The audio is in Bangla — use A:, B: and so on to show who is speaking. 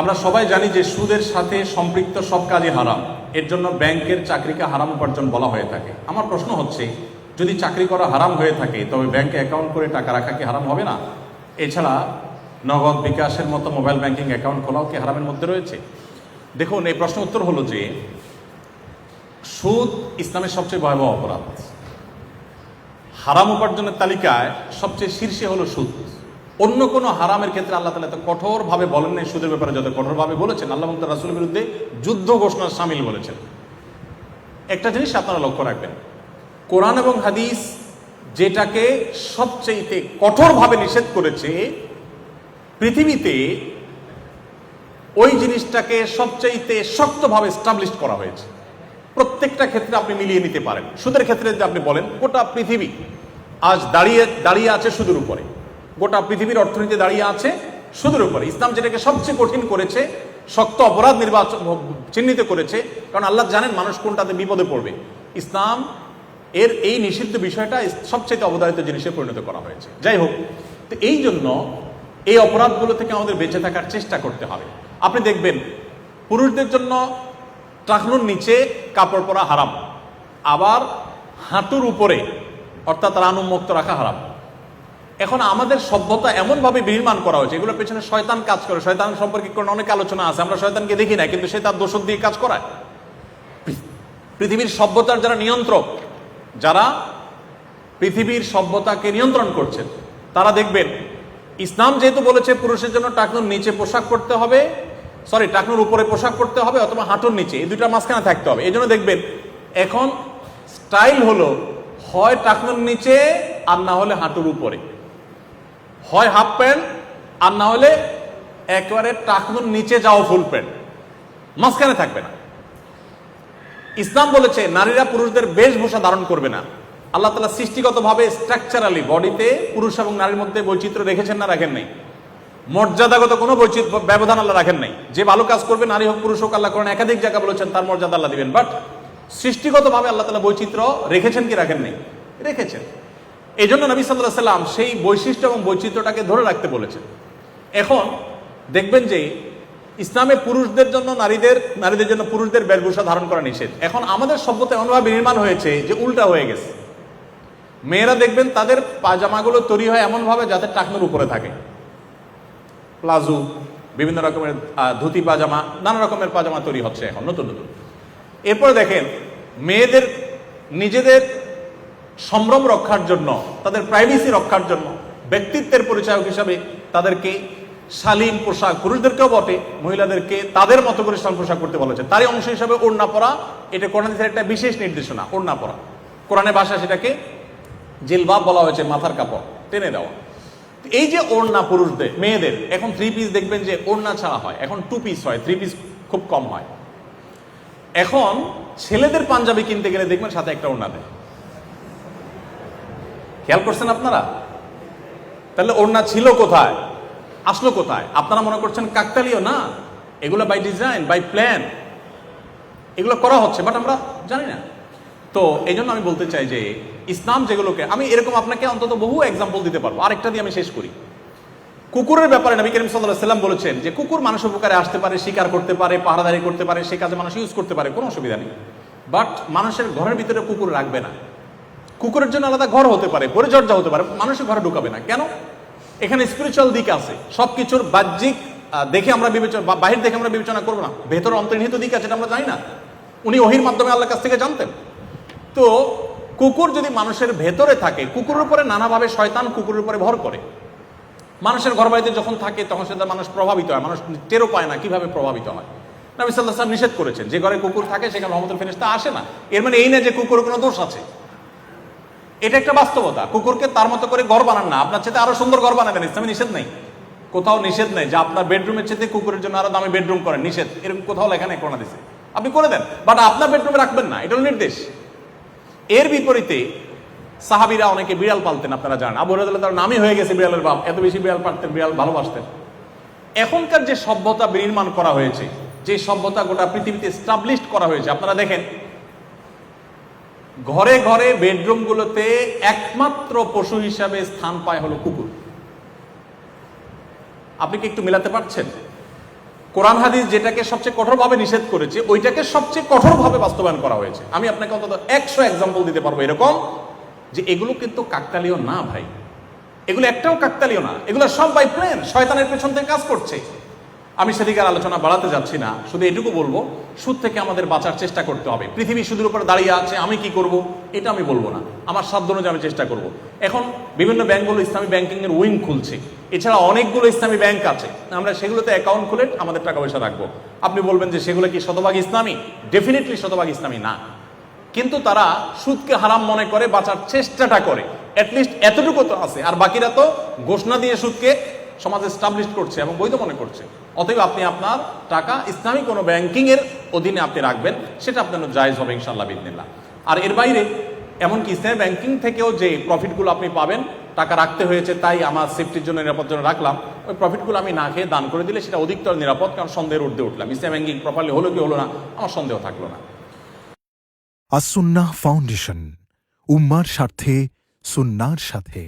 A: আমরা সবাই জানি যে সুদের সাথে সম্পৃক্ত সব কাজই হারাম। এর জন্য ব্যাংকের চাকরিকে হারাম উপার্জন বলা হয়ে থাকে। আমার প্রশ্ন হচ্ছে, যদি চাকরি করা হারাম হয়ে থাকে, তবে ব্যাংকে অ্যাকাউন্ট করে টাকা রাখা কি হারাম হবে না? এছাড়া নগদ বিকাশের মতো মোবাইল ব্যাংকিং অ্যাকাউন্ট খোলাও কি হারামের মধ্যে রয়েছে? দেখুন, এই প্রশ্ন উত্তর হলো যে, সুদ ইসলামের সবচেয়ে ভয়াবহ অপরাধ। হারাম উপার্জনের তালিকায় সবচেয়ে শীর্ষে হলো সুদ। অন্য কোনো হারামের ক্ষেত্রে আল্লাহ তালা এত কঠোরভাবে বলেন নাই, সুদের ব্যাপারে যত কঠোরভাবে বলেছেন, আল্লাহ মুক্ত রাসুলের বিরুদ্ধে যুদ্ধ ঘোষণা সামিল বলেছেন। একটা জিনিস আপনারা লক্ষ্য রাখবেন, কোরআন এবং হাদিস যেটাকে সবচেয়ে কঠোরভাবে নিষেধ করেছে, পৃথিবীতে ওই জিনিসটাকে সবচাইতে শক্তভাবে স্টাবলিশ করা হয়েছে। প্রত্যেকটা ক্ষেত্রে আপনি মিলিয়ে নিতে পারেন। সুদের ক্ষেত্রে যদি আপনি বলেন, গোটা পৃথিবী আজ দাঁড়িয়ে দাঁড়িয়ে আছে সুদের উপরে। গোটা পৃথিবীর অর্থনীতি দাঁড়িয়ে আছে সুদের উপরে। ইসলাম যেটাকে সবচেয়ে কঠিন করেছে, শক্ত অপরাধ নির্বাচন চিহ্নিত করেছে, কারণ আল্লাহ জানেন মানুষ কোনটাতে বিপদে পড়বে। ইসলাম এর এই নিষিদ্ধ বিষয়টা সবচেয়ে অবধারিত জিনিসে পরিণত করা হয়েছে। যাই হোক, তো এই জন্য এই অপরাধগুলো থেকে আমাদের বেঁচে থাকার চেষ্টা করতে হবে। আপনি দেখবেন, পুরুষদের জন্য টাকনুর নিচে কাপড় পরা হারাম, আবার হাঁটুর উপরে, অর্থাৎ রান উন্মুক্ত রাখা হারাম। এখন আমাদের সভ্যতা এমনভাবে বিনির্মাণ করা হয়েছে, এগুলোর পেছনে শয়তান কাজ করে, শয়তান সম্পর্কে কোনো অনেক আলোচনা আছে, আমরা শয়তানকে দেখি না, কিন্তু সে তার দোষক দিয়ে কাজ করায়। পৃথিবীর সভ্যতার যারা নিয়ন্ত্রক, যারা পৃথিবীর সভ্যতাকে নিয়ন্ত্রণ করছেন, তারা দেখবেন, ইসলাম যেহেতু বলেছে পুরুষের জন্য টাকনুর নিচে পোশাক পরতে হবে সরি টাকনুর উপরে পোশাক পরতে হবে অথবা হাঁটুর নিচে, এই দুইটা মাঝখানে থাকতে হবে। এই জন্য দেখবেন, এখন স্টাইল হলো হয় টাকনুর নিচে আর না হলে হাঁটুর উপরে। হয় হাফ প্যান্ট আর না হলে একেবারে টাকনুর নিচে যাও ফুল প্যান্ট মাঝখানে থাকবে না। ইসলাম বলেছে, নারীরা পুরুষদের বেশভূষা ধারণ করবে না। আল্লাহ তালা সৃষ্টিগতভাবে স্ট্রাকচারালি বডিতে পুরুষ এবং নারীর মধ্যে বৈচিত্র্য রেখেছেন না, রাখেন নাই। মর্যাদাগত কোনো বৈচিত্র্য, ব্যবধান আল্লাহ রাখেন নাই। যে ভালো কাজ করবে, নারী হোক, পুরুষ হোক, আল্লাহ করেন একাধিক জায়গা বলেছেন, তার মর্যাদা আল্লাহ দিবেন। বাট সৃষ্টিগতভাবে আল্লাহ তালা বৈচিত্র্য রেখেছেন কি, রাখেন নাই? রেখেছেন। এই জন্য নবী সাল্লাহ সাল্লাম সেই বৈশিষ্ট্য এবং বৈচিত্র্যটাকে ধরে রাখতে বলেছেন। এখন দেখবেন যে ইসলামে পুরুষদের জন্য নারীদের নারীদের জন্য পুরুষদের বেশভূষা ধারণ করা নিষেধ। এখন আমাদের সভ্যতা এমনভাবে নির্মাণ হয়েছে যে উল্টা হয়ে গেছে। মেয়েরা দেখবেন তাদের পাজামাগুলো তৈরি হয় এমনভাবে যাতে টাকনুর উপরে থাকে। প্লাজো, বিভিন্ন রকমের ধুতি পাজামা নানা রকমের পাজামা তৈরি হচ্ছে এখন, নতুন নতুন। এরপরে দেখেন, মেয়েদের, নিজেদের সম্ভ্রম রক্ষার জন্য, তাদের প্রাইভেসি রক্ষার জন্য, ব্যক্তিত্বের পরিচায়ক হিসাবে তাদেরকে শালীন পোশাক পুরুষদেরকেও বটে, মহিলাদেরকে তাদের মতো করে শালীন পোশাক করতে বলেছে তারই অংশ হিসাবে ওড়না পরা, এটা কোরআনের একটা বিশেষ নির্দেশনা, ওড়না পরা। কোরআনের ভাষা সেটাকে জিলবাব বলা হয়েছে, মাথার কাপড়, টেনে দেওয়া। এই যে ওড়না পুরুষদের, মেয়েদের, এখন থ্রি পিস দেখবেন যে ওড়না ছাড়া হয়, এখন টু পিস হয় থ্রি পিস খুব কম হয়। এখন ছেলেদের পাঞ্জাবি কিনতে গেলে দেখবেন সাথে একটা ওড়না দেয়। খেয়াল করছেন আপনারা? তাহলে ওড়না ছিল কোথায়? আসলো কোথায়? আপনারা মনে করছেন কাকতালীয় না? এগুলো বাই ডিজাইন বাই প্ল্যান এগুলো করা হচ্ছে বাট আমরা জানি না। তো এই জন্য আমি বলতে চাই যে, ইসলাম যেগুলোকে, আমি এরকম আপনাকে অন্তত বহু এক্সাম্পল দিতে পারব। আরেকটা দিয়ে আমি শেষ করি। কুকুরের ব্যাপারে নবী করিম সাল্লাহ সাল্লাম বলেছেন যে, কুকুর মানুষ উপকারে আসতে পারে, শিকার করতে পারে, পাহারাদারি করতে পারে, সে কাজে মানুষ ইউজ করতে পারে, কোনো অসুবিধা নেই। বাট মানুষের ঘরের ভিতরে কুকুর রাখবে না। কুকুরের জন্য আলাদা ঘর হতে পারে, পরিচর্যা হতে পারে, মানুষের ঘরে ঢুকাবে না। কেন? এখানে স্পিরিচুয়াল দিক আছে। সবকিছুর বাহ্যিক দেখে আমরা বিবেচনা বাহির দেখে আমরা বিবেচনা করব না। ভেতর অন্তর্নিহিত দিক আছে আমরা জানি না। উনি ওহির মাধ্যমে আল্লাহর কাছ থেকে জানতেন। তো কুকুর যদি মানুষের ভেতরে থাকে, কুকুরের উপরে নানাভাবে শয়তান কুকুরের উপরে ভর করে। মানুষের ঘর বাড়িতে যখন থাকে, তখন সেটা মানুষ প্রভাবিত হয়। মানুষ টেরও পায় না কীভাবে প্রভাবিত হয়। নবী সাল্লাহ সাল্লাম নিষেধ করেছেন, যে ঘরে কুকুর থাকে, সেখানে রহমতুল ফেরেস্তা আসে না। এর মানে এই না যে কুকুরের কোনো দোষ আছে। এটা একটা বাস্তবতা। কুকুরকে তার মতো করে ঘর বানান না। আপনার চেয়ে আরও সুন্দর ঘর বানাবেন, ইসলামে নিষেধ নেই। কোথাও নিষেধ নেই যে আপনার বেডরুমের চেয়ে কুকুরের জন্য আরও দামি বেডরুম করেন, নিষেধ। এরকম কোথাও লেখা নেই কোনা দিছে আপনি করে দেন বাট আপনার বেডরুমে রাখবেন না, এটা নির্দেশ। এর বিপরীতে সাহাবিরা অনেকে বিড়াল পালতেন, আপনারা জানেন। আবু রাজাল্লাহ তার নামই হয়ে গেছে বিড়ালের বাপ, এত বেশি বিড়াল পালতেন, বিড়াল ভালোবাসতেন। এখনকার যে সভ্যতা বিনির্মাণ করা হয়েছে, যে সভ্যতা গোটা পৃথিবীতে স্টাবলিশড করা হয়েছে, আপনারা দেখেন ঘরে ঘরে বেডরুমগুলোতে একমাত্র পশু হিসাবে স্থান পায় হলো কুকুর। আপনি কি একটু মেলাতে পারছেন? কোরআন হাদিস যেটাকে সবচেয়ে কঠোরভাবে নিষেধ করেছে, ওইটাকে সবচেয়ে কঠোরভাবে বাস্তবায়ন করা হয়েছে। আমি আপনাকে অন্তত একশো এক্সাম্পল দিতে পারব এরকম যে এগুলো কিন্তু কাকতালীয় না ভাই। এগুলো একটাও কাকতালীয় না। এগুলো সব বাই প্ল্যান শয়তানের পেছন থেকে কাজ করছে। আমি সেদিকে আলোচনা বাড়াতে যাচ্ছি না, শুধু এটুকু বলব, সুদ থেকে আমাদের বাঁচার চেষ্টা করতে হবে। পৃথিবী সুদের উপর দাঁড়িয়ে আছে, আমি কি করব? এটা আমি বলব না। আমার সাধ্য অনুযায়ী আমি চেষ্টা করব। এখন বিভিন্ন ব্যাংকগুলো ইসলামী ব্যাংকিং এর উইং খুলছে। এছাড়া অনেকগুলো ইসলামী ব্যাংক আছে। আমরা সেগুলোতে অ্যাকাউন্ট খুলে আমাদের টাকা পয়সা রাখব। আপনি বলবেন যে সেগুলো কি শতভাগ ইসলামী? ডেফিনেটলি শতভাগ ইসলামী না। কিন্তু তারা সুদকে হারাম মনে করে, বাঁচার চেষ্টাটা করে। অ্যাটলিস্ট এতটুকু তো আছে। আর বাকিরা তো ঘোষণা দিয়ে সুদকে সমাজে স্টাবলিশ করছে এবং বৈধ মনে করছে। অতএব আপনি আপনার টাকা ইসলামী কোনো ব্যাংকিং এর অধীনে আপনি রাখবেন, সেটা আপনার জায়েজ হবে ইনশাল্লাহ বিদিনিল্লাহ আর এর বাইরে, এমনকি ইসলামী ব্যাংকিং থেকেও যে প্রফিটগুলো আপনি পাবেন, টাকা রাখতে হয়েছে তাই আমার সেফটির জন্য নিরাপদ জন্য রাখলাম, ওই প্রফিটগুলো আমি না খেয়ে দান করে দিলে সেটা অধিকতর নিরাপদ, কারণ সন্দেহের ঊর্ধ্বে উঠলাম। ইসলাম ব্যাংকিং প্রপারলি হলো কি হলো না, আমার সন্দেহ থাকল না।
B: আসুন্নাহ ফাউন্ডেশন, উম্মার স্বার্থে, সুন্নার সাথে।